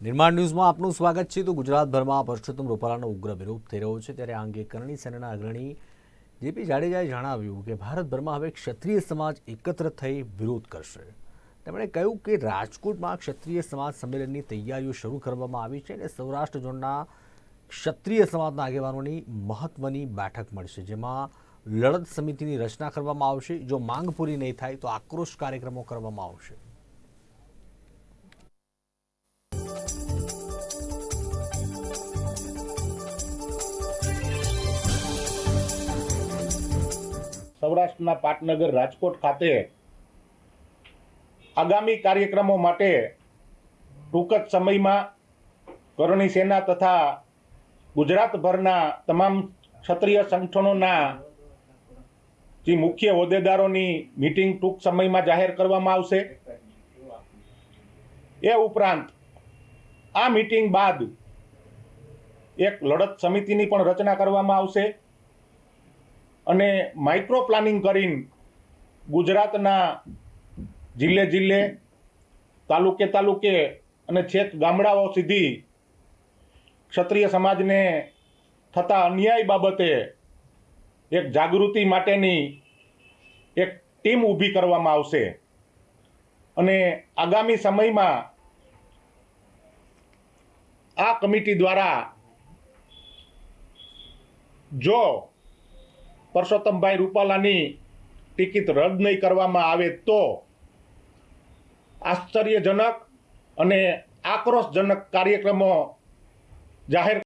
નિર્માણ ન્યૂઝમાં આપનું સ્વાગત છે. તો ગુજરાતભરમાં પરસોત્તમ રૂપાલાનો ઉગ્ર વિરોધ થઈ રહ્યો છે ત્યારે આ અંગે કરણી સેનાના અગ્રણી જેપી જાડેજાએ જણાવ્યું કે ભારતભરમાં હવે ક્ષત્રિય સમાજ એકત્ર થઈ વિરોધ કરશે. તેમણે કહ્યું કે રાજકોટમાં ક્ષત્રિય સમાજ સંમેલનની તૈયારીઓ શરૂ કરવામાં આવી છે અને સૌરાષ્ટ્ર ઝોનના ક્ષત્રિય સમાજના આગેવાનોની મહત્વની બેઠક મળશે, જેમાં લડત સમિતિની રચના કરવામાં આવશે. જો માંગ પૂરી નહીં થાય તો આક્રોશ કાર્યક્રમો કરવામાં આવશે. સૌરાષ્ટ્રના પાટનગર રાજકોટ ખાતે આગામી કાર્યક્રમો માટે ટૂંક જ સમયમાં કરણી સેના તથા ગુજરાતભરના તમામ ક્ષત્રિય સંગઠનોના જે મુખ્ય હોદ્દેદારોની મિટિંગ ટૂંક સમયમાં જાહેર કરવામાં આવશે. એ ઉપરાંત આ મિટિંગ બાદ એક લડત સમિતિની પણ રચના કરવામાં આવશે. અને માઇક્રો પ્લાનિંગ કરીને ગુજરાતના જિલ્લે જિલ્લે, તાલુકે તાલુકે અને છેક ગામડાઓ સુધી ક્ષત્રિય સમાજને થતા અન્યાય બાબતે એક જાગૃતિ માટેની એક ટીમ ઊભી કરવામાં આવશે. અને આગામી સમયમાં આ કમિટી દ્વારા જો પરસોત્તમભાઈ રૂપાલાની ટિકિટ રદ નહીં કરવામાં આવે તો આશ્ચર્યજનક અને આક્રોશજનક કાર્યક્રમો જાહેર